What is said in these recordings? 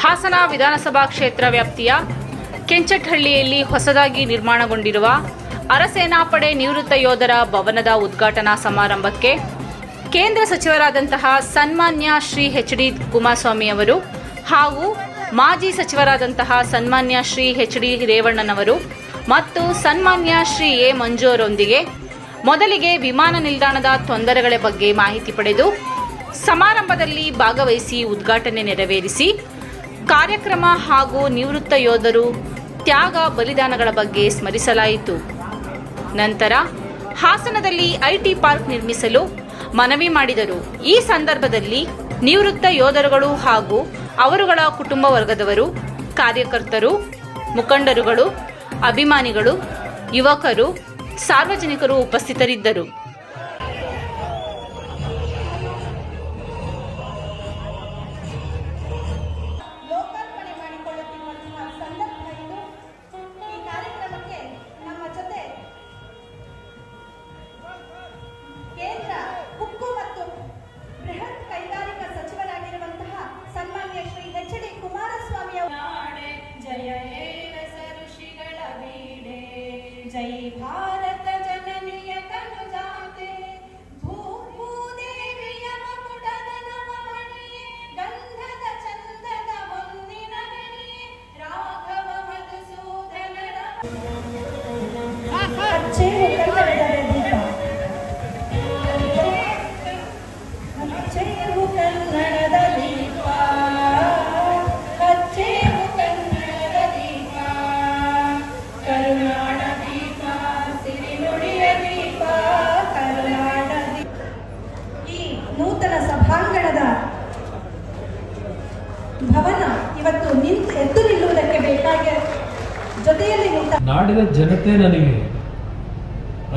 ಹಾಸನ ವಿಧಾನಸಭಾ ಕ್ಷೇತ್ರ ವ್ಯಾಪ್ತಿಯ ಕೆಂಚಟ್ಹಳ್ಳಿಯಲ್ಲಿ ಹೊಸದಾಗಿ ನಿರ್ಮಾಣಗೊಂಡಿರುವ ಅರಸೇನಾಪಡೆ ನಿವೃತ್ತ ಯೋಧರ ಭವನದ ಉದ್ಘಾಟನಾ ಸಮಾರಂಭಕ್ಕೆ ಕೇಂದ್ರ ಸಚಿವರಾದಂತಹ ಸನ್ಮಾನ್ಯ ಶ್ರೀ ಎಚ್ ಡಿ ಕುಮಾರಸ್ವಾಮಿ ಅವರು ಹಾಗೂ ಮಾಜಿ ಸಚಿವರಾದಂತಹ ಸನ್ಮಾನ್ಯ ಶ್ರೀ ಎಚ್ ಡಿ ರೇವಣ್ಣನವರು ಮತ್ತು ಸನ್ಮಾನ್ಯ ಶ್ರೀ ಎ ಮಂಜು ಅವರೊಂದಿಗೆ ಮೊದಲಿಗೆ ವಿಮಾನ ನಿಲ್ದಾಣದ ತೊಂದರೆಗಳ ಬಗ್ಗೆ ಮಾಹಿತಿ ಪಡೆದು ಸಮಾರಂಭದಲ್ಲಿ ಭಾಗವಹಿಸಿ ಉದ್ಘಾಟನೆ ನೆರವೇರಿಸಿ ಕಾರ್ಯಕ್ರಮ ಹಾಗೂ ನಿವೃತ್ತ ಯೋಧರು ತ್ಯಾಗ ಬಲಿದಾನಗಳ ಬಗ್ಗೆ ಸ್ಮರಿಸಲಾಯಿತು. ನಂತರ ಹಾಸನದಲ್ಲಿ ಐಟಿ ಪಾರ್ಕ್ ನಿರ್ಮಿಸಲು ಮನವಿ ಮಾಡಿದರು. ಈ ಸಂದರ್ಭದಲ್ಲಿ ನಿವೃತ್ತ ಯೋಧರುಗಳು ಹಾಗೂ ಅವರುಗಳ ಕುಟುಂಬ ವರ್ಗದವರು, ಕಾರ್ಯಕರ್ತರು, ಮುಖಂಡರುಗಳು, ಅಭಿಮಾನಿಗಳು, ಯುವಕರು, ಸಾರ್ವಜನಿಕರು ಉಪಸ್ಥಿತರಿದ್ದರು. ನೂತನ ಸಭಾಂಗಣದ ಭವನ ಇವತ್ತು ನಿಂತು ಎದ್ದು ನಿಲ್ಲುವುದಕ್ಕೆ ಬೇಕಾಗಿ ಜೊತೆಯಲ್ಲಿ ನಾಡಿನ ಜನತೆ ನನಗೆ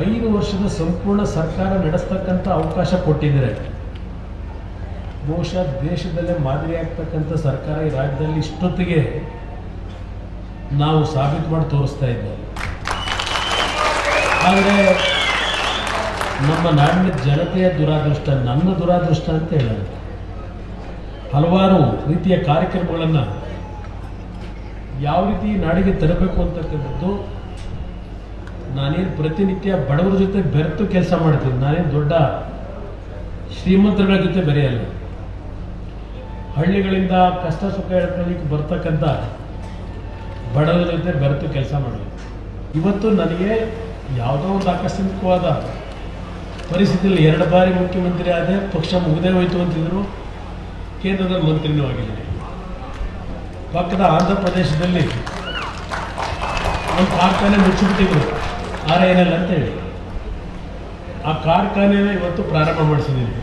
ಐದು ವರ್ಷದ ಸಂಪೂರ್ಣ ಸರ್ಕಾರ ನಡೆಸ್ತಕ್ಕಂಥ ಅವಕಾಶ ಕೊಟ್ಟಿದ್ದಾರೆ. ಬಹುಶಃ ದೇಶದಲ್ಲೇ ಮಾದರಿಯಾಗ್ತಕ್ಕಂಥ ಸರ್ಕಾರ ಈ ರಾಜ್ಯದಲ್ಲಿ ಇಷ್ಟೊತ್ತಿಗೆ ನಾವು ಸಾಬೀತು ಮಾಡಿ ತೋರಿಸ್ತಾ ಇದ್ದೇವೆ ಆದರೆ ನಮ್ಮ ನಾಡಿನ ಜನತೆಯ ದುರಾದೃಷ್ಟ ನನ್ನ ದುರಾದೃಷ್ಟ ಅಂತ ಹೇಳೋದು ಹಲವಾರು ರೀತಿಯ ಕಾರ್ಯಕ್ರಮಗಳನ್ನು ಯಾವ ರೀತಿ ನಾಡಿಗೆ ತರಬೇಕು ಅಂತಕ್ಕಂಥದ್ದು ನಾನೇನು ಪ್ರತಿನಿತ್ಯ ಬಡವರ ಜೊತೆ ಬೆರೆತು ಕೆಲಸ ಮಾಡ್ತೀನಿ. ನಾನೇನು ದೊಡ್ಡ ಶ್ರೀಮಂತರುಗಳ ಜೊತೆ ಬೆರೆಯಲ್ಲ. ಹಳ್ಳಿಗಳಿಂದ ಕಷ್ಟ ಸುಖ ಹೇಳ್ಕೊಳ್ಳಿಕ್ಕೆ ಬರ್ತಕ್ಕಂಥ ಬಡವರ ಜೊತೆ ಬೆರೆತು ಕೆಲಸ ಮಾಡಬೇಕು ಇವತ್ತು ನನಗೆ ಯಾವುದೋ ಒಂದು ಆಕಸ್ಮಿಕವಾದ ಪರಿಸ್ಥಿತಿಯಲ್ಲಿ ಎರಡು ಬಾರಿ ಮುಖ್ಯಮಂತ್ರಿ ಆದರೆ ಪಕ್ಷ ಮುಗದೇ ಹೋಯ್ತು ಅಂತಿದ್ರು ಕೇಂದ್ರದ ಮಂತ್ರಿನೂ ಆಗಿದ್ದೀನಿ ಪಕ್ಕದ ಆಂಧ್ರ ಪ್ರದೇಶದಲ್ಲಿ ಒಂದು ಕಾರ್ಖಾನೆ ಮುಚ್ಚಿಬಿಟ್ಟಿದ್ರು. ಆರ ಐ ಎಲ್ ಅಂತೇಳಿ ಆ ಕಾರ್ಖಾನೆನ ಇವತ್ತು ಪ್ರಾರಂಭ ಮಾಡಿಸಿದ್ದೀನಿ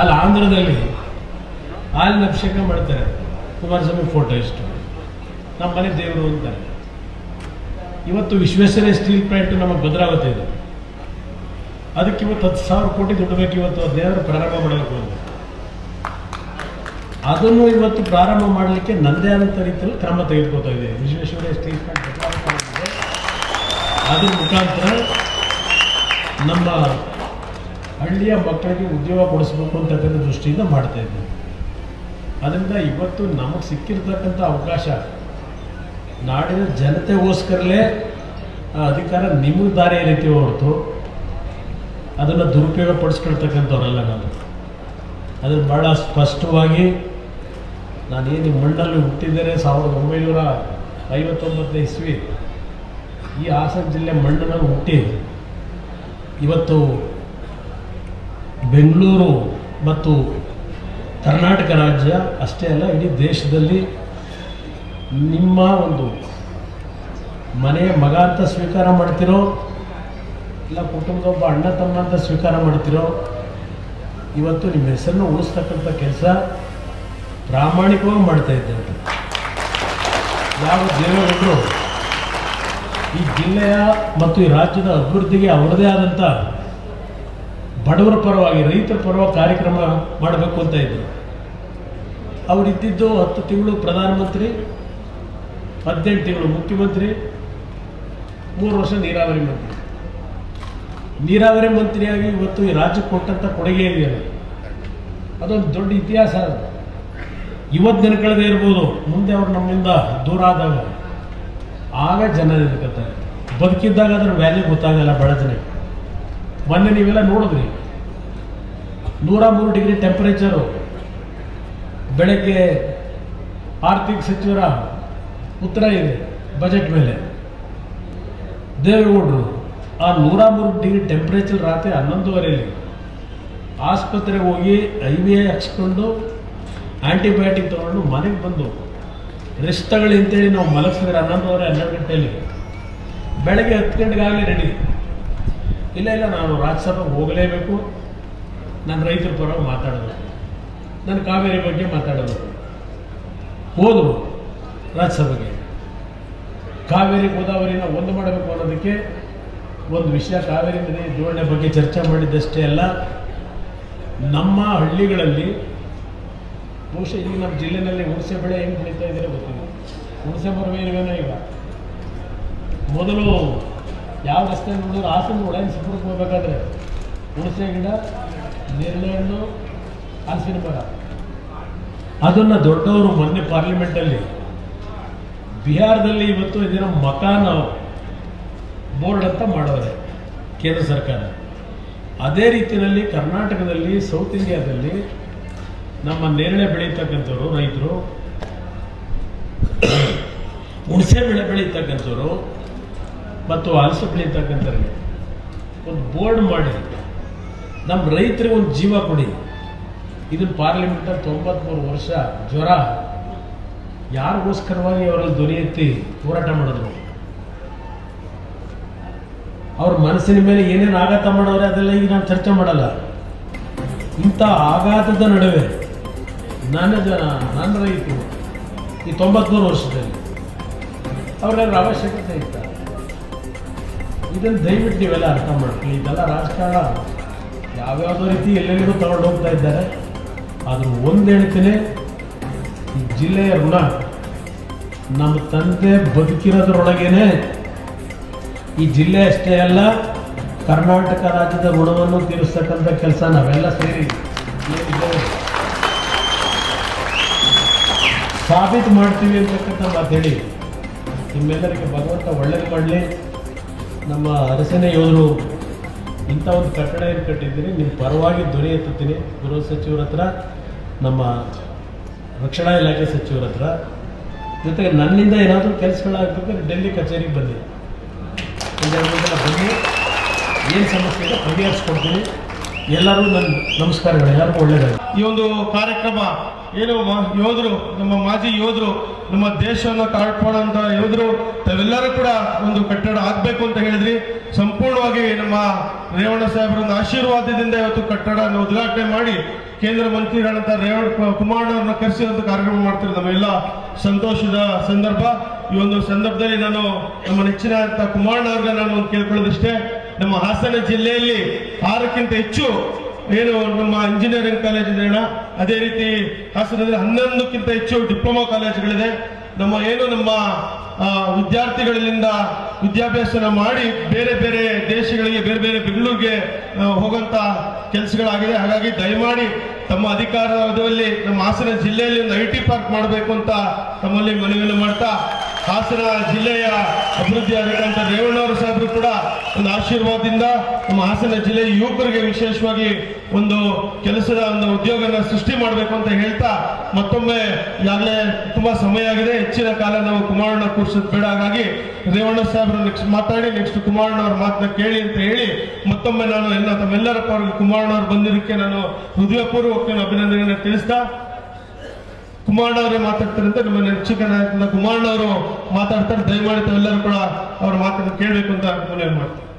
ಅಲ್ಲಿ ಆಂಧ್ರದಲ್ಲಿ ಹಾಲಿನ ಅಭಿಷೇಕ ಮಾಡ್ತಾರೆ. ಕುಮಾರಸ್ವಾಮಿ ಫೋಟೋ ಇಷ್ಟು. ನಮ್ಮ ಮನೆ ದೇವರು ಅಂತಾರೆ ಇವತ್ತು ವಿಶ್ವೇಶ್ವರಯ್ಯ ಸ್ಟೀಲ್ ಪ್ಲಾಂಟ್ ನಮಗೆ ಭದ್ರಾವತಿ ಇದೆ. ಅದಕ್ಕೆ ಇವತ್ತು ಹತ್ತು ಸಾವಿರ ಕೋಟಿ ದುಡ್ಡು ಬೇಕು ಇವತ್ತು ದೇವರು ಪ್ರಾರಂಭ ಮಾಡಬೇಕು ಅಂತ. ಅದನ್ನು ಇವತ್ತು ಪ್ರಾರಂಭ ಮಾಡಲಿಕ್ಕೆ ನಂದೇ ಆದಂಥ ರೀತಿಯಲ್ಲಿ ಕ್ರಮ ತೆಗೆದುಕೊತಾ ಇದೆ. ವಿಶ್ವೇಶ್ವರಯ್ಯ ಸ್ಟೀಲ್ ಪ್ಲಾಂಟ್ ಅದ್ರ ಮುಖಾಂತರ ನಮ್ಮ ಹಳ್ಳಿಯ ಮಕ್ಕಳಿಗೆ ಉದ್ಯೋಗ ಕೊಡಿಸ್ಬೇಕು ಅಂತಕ್ಕಂಥ ದೃಷ್ಟಿಯಿಂದ ಮಾಡ್ತಾ ಇದ್ದೇವೆ. ಅದರಿಂದ ಇವತ್ತು ನಮಗೆ ಸಿಕ್ಕಿರ್ತಕ್ಕಂಥ ಅವಕಾಶ. ನಾಡಿನ ಜನತೆಗೋಸ್ಕರಲೇ ಅಧಿಕಾರ ನಿಮಗೆ ದಾರಿ ರೀತಿ ಹೊರತು, ಅದನ್ನು ದುರುಪಯೋಗ ಪಡಿಸ್ಕೊಳ್ತಕ್ಕಂಥವ್ರಲ್ಲ ನಾನು. ಅದನ್ನು ಭಾಳ ಸ್ಪಷ್ಟವಾಗಿ ನಾನೇನು ಮಣ್ಣಲ್ಲಿ ಹುಟ್ಟಿದ್ದೇನೆ ಸಾವಿರದ ಒಂಬೈನೂರ ಐವತ್ತೊಂಬತ್ತನೇ ಇಸ್ವಿ. ಈ ಹಾಸನ ಜಿಲ್ಲೆ ಮಣ್ಣನ್ನು ಹುಟ್ಟಿ, ಇವತ್ತು ಬೆಂಗಳೂರು ಮತ್ತು ಕರ್ನಾಟಕ ರಾಜ್ಯ ಅಷ್ಟೇ ಅಲ್ಲ, ಇಡೀ ದೇಶದಲ್ಲಿ ನಿಮ್ಮ ಒಂದು ಮನೆಯ ಮಗ ಅಂತ ಸ್ವೀಕಾರ ಮಾಡ್ತಿರೋ, ಇಲ್ಲ ಕುಟುಂಬದ ಒಬ್ಬ ಅಣ್ಣ ತಮ್ಮ ಅಂತ ಸ್ವೀಕಾರ ಮಾಡ್ತಿರೋ, ಇವತ್ತು ನಿಮ್ಮ ಹೆಸರನ್ನು ಉಳಿಸ್ತಕ್ಕಂಥ ಕೆಲಸ ಪ್ರಾಮಾಣಿಕವಾಗಿ ಮಾಡ್ತಾ ಇದ್ದೇವೆ ಯಾವ ದೇವೇಗೌಡರು ಈ ಜಿಲ್ಲೆಯ ಮತ್ತು ಈ ರಾಜ್ಯದ ಅಭಿವೃದ್ಧಿಗೆ ಅವರದೇ ಆದಂಥ ಬಡವರ ಪರವಾಗಿ, ರೈತರ ಪರವಾಗಿ ಕಾರ್ಯಕ್ರಮ ಮಾಡಬೇಕು ಅಂತ ಇದ್ದರು ಅವರಿದ್ದಿದ್ದು ಹತ್ತು ತಿಂಗಳು ಪ್ರಧಾನಮಂತ್ರಿ, ಹದಿನೆಂಟು ತಿಂಗಳು ಮುಖ್ಯಮಂತ್ರಿ, ಮೂರು ವರ್ಷ ನೀರಾವರಿ ಮಂತ್ರಿ. ನೀರಾವರಿ ಮಂತ್ರಿಯಾಗಿ ಇವತ್ತು ಈ ರಾಜ್ಯಕ್ಕೆ ಕೊಟ್ಟಂಥ ಕೊಡುಗೆ ಇದೆಯಲ್ಲ? ಅದೊಂದು ದೊಡ್ಡ ಇತಿಹಾಸ ಅದು. ಇವತ್ತು ನೆನ್ಕೊಳ್ಳದೆ ಇರ್ಬೋದು, ಮುಂದೆ ಅವ್ರು ನಮ್ಮಿಂದ ದೂರ ಆದಾಗ. ಆಗ ಜನ ನೆನ್ಕೊತಾರೆ ಬದುಕಿದ್ದಾಗ ಅದ್ರ ವ್ಯಾಲ್ಯೂ ಗೊತ್ತಾಗಲ್ಲ ಬಹಳ ಜನಕ್ಕೆ. ಮೊನ್ನೆ ನೀವೆಲ್ಲ ನೋಡಿದ್ರಿ ನೂರ ಮೂರು ಡಿಗ್ರಿ ಟೆಂಪರೇಚರು ಬೆಳಗ್ಗೆ ಆರ್ಥಿಕ ಸಚಿವರ ಉತ್ತರ ಇದೆ ಬಜೆಟ್ ಮೇಲೆ. ದೇವೇಗೌಡರು, ಆ ನೂರ ಮೂರು ಡಿಗ್ರಿ ಟೆಂಪರೇಚರ್ ರಾತ್ರಿ ಹನ್ನೊಂದುವರೆಯಲ್ಲಿ ಆಸ್ಪತ್ರೆಗೆ ಹೋಗಿ ಐ ವಿ ಐ ಹಚ್ಕೊಂಡು ಆ್ಯಂಟಿಬಯೋಟಿಕ್ ತೊಗೊಂಡು ಮನೆಗೆ ಬಂದು ರೆಸ್ಟ್ ತಗೊಳ್ಳಿ ಅಂತೇಳಿ ನಾವು ಮಲಗಿಸಿದ್ರೆ ಹನ್ನೊಂದುವರೆ, ಹನ್ನೆರಡು ಗಂಟೆಯಲ್ಲಿ. ಬೆಳಗ್ಗೆ ಹತ್ತು ಗಂಟೆಗಾಗಲೇ ರೆಡಿ ಇಲ್ಲ ಇಲ್ಲ, ನಾನು ರಾಜ್ಯಸಭೆಗೆ ಹೋಗಲೇಬೇಕು. ನಾನು ರೈತರ ಪರವಾಗಿ ಮಾತಾಡೋದು. ನಾನು ಕಾವೇರಿ ಬಗ್ಗೆ ಮಾತಾಡೋದು. ಓದು ರಾಜ್ಯಸಭೆಗೆ. ಕಾವೇರಿ ಗೋದಾವರಿನ ಒಂದು ಮಾಡಬೇಕು ಅನ್ನೋದಕ್ಕೆ ಒಂದು ವಿಷಯ ಕಾವೇರಿ ನದಿ ಜೋಡಣೆ ಬಗ್ಗೆ ಚರ್ಚೆ ಮಾಡಿದ್ದಷ್ಟೇ ಅಲ್ಲ, ನಮ್ಮ ಹಳ್ಳಿಗಳಲ್ಲಿ ಬಹುಶಃ ಇಲ್ಲಿ ನಮ್ಮ ಜಿಲ್ಲೆನಲ್ಲಿ ಹುಣಸೆ ಬೆಳೆ ಹೆಂಗೆ ಬೆಳೀತಾ ಇದ್ದೀರ ಗೊತ್ತಿಲ್ಲ. ಹುಣಸೆ ಮರವೇನೋ ಈಗ. ಮೊದಲು ಯಾವ ರಸ್ತೆ ನೋಡಿದ್ರು ಹಾಸನ ಒಳಗಿಸ್ಬಿಡಕ್ಕೆ ಹೋಗ್ಬೇಕಾದ್ರೆ ಹುಣಸೆ ಗಿಡ ನೇರಳೆ ಹಣ್ಣು ಹಲಸಿನ ಮರ ಅದನ್ನು ದೊಡ್ಡವರು ಮೊನ್ನೆ ಪಾರ್ಲಿಮೆಂಟಲ್ಲಿ, ಬಿಹಾರದಲ್ಲಿ ಇವತ್ತು ಇದೇನೋ ಮಕಾನ ಬೋರ್ಡ್ ಅಂತ ಮಾಡೋರೆ ಕೇಂದ್ರ ಸರ್ಕಾರ. ಅದೇ ರೀತಿಯಲ್ಲಿ ಕರ್ನಾಟಕದಲ್ಲಿ, ಸೌತ್ ಇಂಡಿಯಾದಲ್ಲಿ ನಮ್ಮ ನೇರಳೆ ಬೆಳೀತಕ್ಕಂಥವ್ರು ರೈತರು, ಹುಣಸೆ ಬೆಳೆ ಬೆಳೀತಕ್ಕಂಥವ್ರು ಮತ್ತು ಹಲಸು ಬೆಳೀತಕ್ಕಂಥವ್ರಿಗೆ ಒಂದು ಬೋರ್ಡ್ ಮಾಡಿ ನಮ್ಮ ರೈತರಿಗೆ ಒಂದು ಜೀವ ಕೊಡಿ ಇದನ್ನು ಪಾರ್ಲಿಮೆಂಟಲ್ಲಿ ತೊಂಬತ್ಮೂರು ವರ್ಷ ಜ್ವರ. ಯಾರಿಗೋಸ್ಕರವಾಗಿ ಅವರಲ್ಲಿ ಧ್ವನಿ ಹೋರಾಟ ಮಾಡಿದ್ರು ಅವ್ರ ಮನಸ್ಸಿನ ಮೇಲೆ ಏನೇನು ಆಘಾತ ಮಾಡೋರೆ ಅದೆಲ್ಲ ಈಗ ನಾನು ಚರ್ಚೆ ಮಾಡಲ್ಲ. ಇಂಥ ಆಘಾತದ ನಡುವೆ ನನ್ನ ಜನ, ನನ್ನ ರೈತರು ಈ ತೊಂಬತ್ಮೂರು ವರ್ಷದಲ್ಲಿ ಅವ್ರಿಗಾದ್ರೆ ಅವಶ್ಯಕತೆ ಇತ್ತ? ಇದನ್ನು ದಯವಿಟ್ಟು ನೀವೆಲ್ಲ ಅರ್ಥ ಮಾಡ್ಕೊಳ್ಳಿ. ಇದೆಲ್ಲ ರಾಜಕಾರಣ. ಯಾವ್ಯಾವುದೋ ರೀತಿ ಎಲ್ಲೆಲ್ಲಿಗೂ ತಗೊಂಡು ಹೋಗ್ತಾ ಇದ್ದಾರೆ. ಆದರೂ ಒಂದು ಹೇಳ್ತೇನೆ ಜಿಲ್ಲೆಯ ಋಣ ನಮ್ಮ ತಂದೆ ಬದುಕಿರೋದ್ರೊಳಗೇನೆ ಈ ಜಿಲ್ಲೆ ಅಷ್ಟೇ ಅಲ್ಲ, ಕರ್ನಾಟಕ ರಾಜ್ಯದ ಋಣವನ್ನು ತೀರಿಸ್ತಕ್ಕಂಥ ಕೆಲಸ ನಾವೆಲ್ಲ ಸೇರಿ ಸಾಬೀತು ಮಾಡ್ತೀವಿ ಅಂತಕ್ಕಂಥ ಮಾತೇಳಿ ನಿಮ್ಮೆಲ್ಲರಿಗೆ ಭಗವಂತ ಒಳ್ಳೇದು ಮಾಡಲಿ. ನಮ್ಮ ಅರಸನೆ ಯೋಧರು ಇಂಥ ಒಂದು ಕಟ್ಟಡ ಏನು ಕಟ್ಟಿದ್ದೀನಿ ನಿಮ್ಮ ಪರವಾಗಿ ಧ್ವನಿ ಎತ್ತುತ್ತೀನಿ. ಗೃಹ ಸಚಿವರ ಹತ್ರ, ನಮ್ಮ ರಕ್ಷಣಾ ಇಲಾಖೆ ಸಚಿವರ ಹತ್ರ. ಜೊತೆಗೆ ನನ್ನಿಂದ ಏನಾದರೂ ಕೆಲಸಗಳಾಗಬೇಕಾದ್ರೆ ಡೆಲ್ಲಿ ಕಚೇರಿಗೆ ಬನ್ನಿ. ಬನ್ನಿ. ಏನು ಸಮಸ್ಯೆ ಇದೆ ಬಗೆಹರಿಸ್ಕೊಡ್ತೀನಿ ಎಲ್ಲರೂ ನನ್ನ ನಮಸ್ಕಾರಗಳು, ಎಲ್ಲರಿಗೂ ಒಳ್ಳೆಯದಾಗಿ ಈ ಒಂದು ಕಾರ್ಯಕ್ರಮ ಏನು ಯೋಧರು, ನಮ್ಮ ಮಾಜಿ ಯೋಧರು, ನಮ್ಮ ದೇಶವನ್ನು ಕಾಪಾಡುವಂತ ಯೋಧರು, ತಾವೆಲ್ಲರೂ ಕೂಡ ಒಂದು ಕಟ್ಟಡ ಆಗ್ಬೇಕು ಅಂತ ಹೇಳಿದ್ರಿ. ಸಂಪೂರ್ಣವಾಗಿ ನಮ್ಮ ರೇವಣ್ಣ ಸಾಹೇಬರ ಆಶೀರ್ವಾದದಿಂದ ಇವತ್ತು ಕಟ್ಟಡವನ್ನು ಉದ್ಘಾಟನೆ ಮಾಡಿ, ಕೇಂದ್ರ ಮಂತ್ರಿಗಳಂತ ರೇವಣ್ಣ ಕುಮಾರಣ್ಣವ್ರನ್ನ ಕರೆಸಿ ಒಂದು ಕಾರ್ಯಕ್ರಮ ಮಾಡ್ತಿರೋದು. ನಮ್ಮೆಲ್ಲ ಸಂತೋಷದ ಸಂದರ್ಭ. ಈ ಒಂದು ಸಂದರ್ಭದಲ್ಲಿ ನಾನು ನಮ್ಮ ನೆಚ್ಚಿನ ಅಂತ ಕುಮಾರಣ್ಣವ್ರಿಗೆ ನಾನು ಒಂದು ಕೇಳ್ಕೊಳ್ಳೋದಿಷ್ಟೇ. ನಮ್ಮ ಹಾಸನ ಜಿಲ್ಲೆಯಲ್ಲಿ ಆರಕ್ಕಿಂತ ಹೆಚ್ಚು ಏನು ನಮ್ಮ ಇಂಜಿನಿಯರಿಂಗ್ ಕಾಲೇಜ್ ಇದೆ ಅದೇ ರೀತಿ ಹಾಸನದಲ್ಲಿ ಹನ್ನೊಂದಕ್ಕಿಂತ ಹೆಚ್ಚು ಡಿಪ್ಲೊಮಾ ಕಾಲೇಜ್ಗಳಿದೆ ನಮ್ಮ ಏನು ನಮ್ಮ ವಿದ್ಯಾರ್ಥಿಗಳಿಂದ ವಿದ್ಯಾಭ್ಯಾಸನ ಮಾಡಿ ಬೇರೆ ಬೇರೆ ದೇಶಗಳಿಗೆ, ಬೇರೆ ಬೇರೆ ಬೆಂಗಳೂರಿಗೆ ಹೋಗುವಂತ ಕೆಲಸಗಳಾಗಿದೆ. ಹಾಗಾಗಿ ದಯಮಾಡಿ ತಮ್ಮ ಅಧಿಕಾರದಲ್ಲಿ ನಮ್ಮ ಹಾಸನ ಜಿಲ್ಲೆಯಲ್ಲಿ ಒಂದು ಐ ಟಿ ಪಾರ್ಕ್ ಮಾಡಬೇಕು ಅಂತ ತಮ್ಮಲ್ಲಿ ಮನವಿಯನ್ನು ಮಾಡ್ತಾ ಹಾಸನ ಜಿಲ್ಲೆಯ ಅಭಿವೃದ್ಧಿ ಆಗಬೇಕಂತ ರೇವಣ್ಣವರ ಸಾಹೇಬರು ಕೂಡ ಒಂದು ಆಶೀರ್ವಾದದಿಂದ ನಮ್ಮ ಹಾಸನ ಜಿಲ್ಲೆಯ ಯುವಕರಿಗೆ ವಿಶೇಷವಾಗಿ ಒಂದು ಕೆಲಸದ ಒಂದು ಉದ್ಯೋಗನ ಸೃಷ್ಟಿ ಮಾಡಬೇಕು ಅಂತ ಹೇಳ್ತಾ ಮತ್ತೊಮ್ಮೆ ಈಗಾಗಲೇ ತುಂಬಾ ಸಮಯ ಆಗಿದೆ. ಹೆಚ್ಚಿನ ಕಾಲ ನಾವು ಕುಮಾರಣ್ಣ ಕೂರಿಸೋದು ಬೇಡ. ಹಾಗಾಗಿ ರೇವಣ್ಣ ಸಾಹೇಬರು ನೆಕ್ಸ್ಟ್ ಮಾತಾಡಿ ನೆಕ್ಸ್ಟ್ ಕುಮಾರಣ್ಣವ್ರ ಮಾತನ್ನ ಕೇಳಿ ಅಂತ ಹೇಳಿ ಮತ್ತೊಮ್ಮೆ ನಾನು ಎಲ್ಲ ತಮ್ಮೆಲ್ಲರ ಪರವಾಗಿ ಕುಮಾರಣ್ಣವ್ರು ಬಂದಿದ್ದಕ್ಕೆ ನಾನು ಹೃದಯಪೂರ್ವಕ ಅಭಿನಂದನೆಯನ್ನು ತಿಳಿಸ್ತಾ ಕುಮಾರಣ್ಣ ಅವರೇ ಮಾತಾಡ್ತಾರೆ ಅಂತ ನಮ್ಮ ನೆಚ್ಚಿನ ನಾಯಕನ ಕುಮಾರಣ್ಣ ಅವರು ಮಾತಾಡ್ತಾರೆ. ದಯಮಾಡಿ ತಾವೆಲ್ಲರೂ ಕೂಡ ಅವ್ರ ಮಾತನ್ನು ಕೇಳಬೇಕು ಅಂತ ಮನವಿ ಮಾಡ್ತೀನಿ.